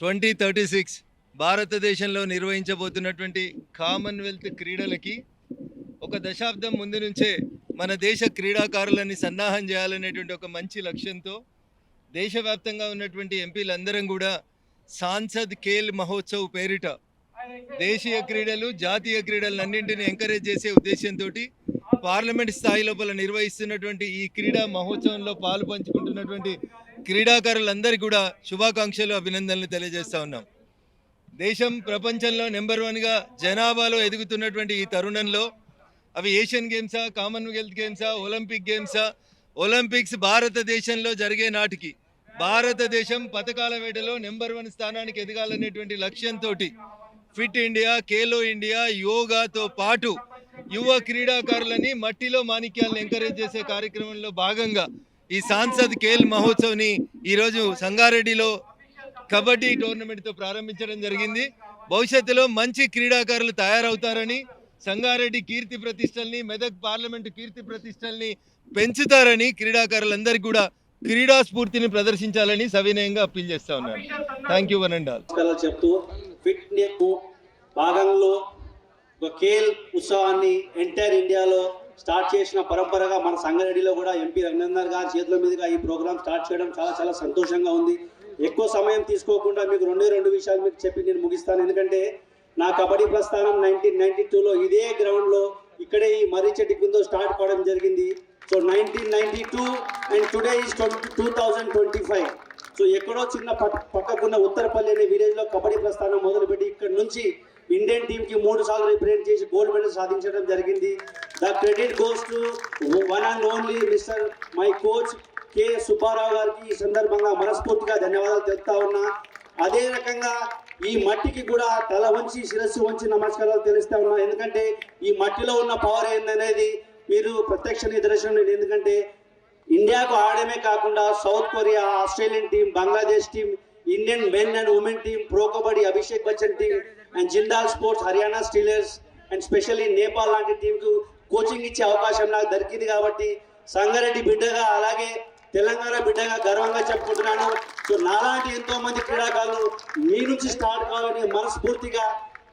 Twenty thirty six భారతదేశంలో నిర్వహించబోతున్నటువంటి Commonwealth క్రీడలకి ఒక దశాబ్దం ముందు నుంచే మన దేశ క్రీడాకారులని సన్నాహం చేయాలనేటువంటి ఒక మంచి లక్ష్యంతో దేశవ్యాప్తంగా ఉన్నటువంటి ఎంపీలందరం కూడా సాంసద్ ఖేల్ మహోత్సవ్ పేరిట దేశీయ క్రీడలు జాతీయ క్రీడలన్నింటినీ ఎంకరేజ్ చేసే ఉద్దేశంతో పార్లమెంట్ స్థాయి లోపల నిర్వహిస్తున్నటువంటి ఈ క్రీడా మహోత్సవంలో పాలు పంచుకుంటున్నటువంటి క్రీడాకారులందరికీ కూడా శుభాకాంక్షలు అభినందనలు తెలియజేస్తా ఉన్నాం. దేశం ప్రపంచంలో నెంబర్ వన్గా జనాభాలో ఎదుగుతున్నటువంటి ఈ తరుణంలో అవి ఏషియన్ గేమ్సా కామన్వెల్త్ గేమ్సా ఒలింపిక్ గేమ్సా ఒలింపిక్స్ భారతదేశంలో జరిగే నాటికి భారతదేశం పథకాల వేటలో నెంబర్ వన్ స్థానానికి ఎదగాలనేటువంటి లక్ష్యంతో ఫిట్ ఇండియా ఖేలో ఇండియా యోగాతో పాటు యువ క్రీడాకారులని మట్టిలో మాణిక్యాలను ఎంకరేజ్ చేసే కార్యక్రమంలో భాగంగా ఈ సాంసద్ ఖేల్ మహోత్సవ్ని ఈరోజు సంగారెడ్డిలో కబడ్డీ టోర్నమెంట్తో ప్రారంభించడం జరిగింది. భవిష్యత్తులో మంచి క్రీడాకారులు తయారవుతారని సంగారెడ్డి కీర్తి ప్రతిష్టల్ని మెదక్ పార్లమెంటు కీర్తి ప్రతిష్టల్ని పెంచుతారని క్రీడాకారులందరికీ కూడా క్రీడా స్ఫూర్తిని ప్రదర్శించాలని సవినయంగా అప్పీల్ చేస్తా ఉన్నాను. Thank you one and all చెప్తూ ఫిట్నెస్ భాగంలో కేల్ ఉత్సవాన్ని ఎంటైర్ ఇండియాలో స్టార్ట్ చేసిన పరంపరగా మన సంగారెడ్డిలో కూడా ఎంపీ రఘునందన్ గారి చేతుల మీదుగా ఈ ప్రోగ్రామ్ స్టార్ట్ చేయడం చాలా చాలా సంతోషంగా ఉంది. ఎక్కువ సమయం తీసుకోకుండా మీకు రెండే రెండు విషయాలు మీకు చెప్పి నేను ముగిస్తాను. ఎందుకంటే నా కబడ్డీ ప్రస్థానం నైన్టీన్ నైన్టీ టూలో ఇదే గ్రౌండ్లో ఇక్కడే ఈ మర్రి చెట్టు కింద స్టార్ట్ కావడం జరిగింది. So nineteen ninety two and today is two thousand twenty five so ఎక్కడో చిన్న పక్కకున్న ఉత్తరపల్లి అనే విలేజ్లో కబడ్డీ ప్రస్థానం మొదలుపెట్టి ఇక్కడ నుంచి ఇండియన్ టీమ్కి మూడు సార్లు రిప్రజెంట్ చేసి గోల్డ్ మెడల్ సాధించడం జరిగింది. The credit goes to one and only mister my coach K Subbarao గారికి ఈ సందర్భంగా మనస్ఫూర్తిగా ధన్యవాదాలు తెలుపుతా ఉన్నా. అదే రకంగా ఈ మట్టికి కూడా తల వంచి శిరస్సు వంచి నమస్కారాలు తెలుస్తా ఉన్నా. ఎందుకంటే ఈ మట్టిలో ఉన్న పవర్ ఏందనేది మీరు ప్రత్యక్ష నిదర్శనం ఎందుకంటే ఇండియాకు ఆడమే కాకుండా South Korea Australian team Bangladesh team Indian men and women team pro kabaddi Abhishek Bachchan team and Jindal sports Haryana Steelers and specially Nepal లాంటి టీంకు కోచింగ్ ఇచ్చే అవకాశం నాకు దొరికింది కాబట్టి సంగారెడ్డి బిడ్డగా అలాగే తెలంగాణ బిడ్డగా గర్వంగా చెప్పుకుంటున్నాను. సో నాలాంటి ఎంతో మంది క్రీడాకారులు మీ నుంచి స్టార్ట్ కావాలని మనస్ఫూర్తిగా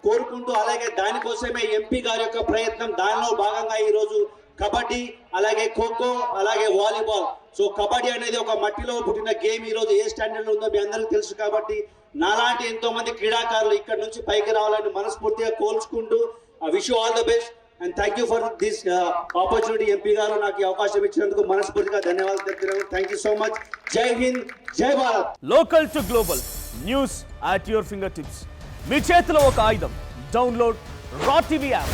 కోరుకుంటూ అలాగే దానికోసమే ఎంపీ గారి యొక్క ప్రయత్నం దానిలో భాగంగా ఈరోజు కబడ్డీ అలాగే ఖోఖో అలాగే వాలీబాల్. సో కబడ్డీ అనేది ఒక మట్టిలో పుట్టిన గేమ్. ఈ రోజు ఏ స్టాండర్డ్లో ఉందో మీ అందరికీ తెలుసు కాబట్టి నాలాంటి ఎంతో మంది క్రీడాకారులు ఇక్కడ నుంచి పైకి రావాలని మనస్ఫూర్తిగా కోల్చుకుంటూ wish all the best and thank you for this opportunity MP గారు నాకు ఈ అవకాశం ఇచ్చినందుకు మనస్ఫూర్తిగా ధన్యవాదాలు తెలుపుతున్నాను. Thank you so much Jai Hind Jai Bharat local to global news at your finger tips మీ చేతిలో ఒక ఆయుధం. Download Raw TV app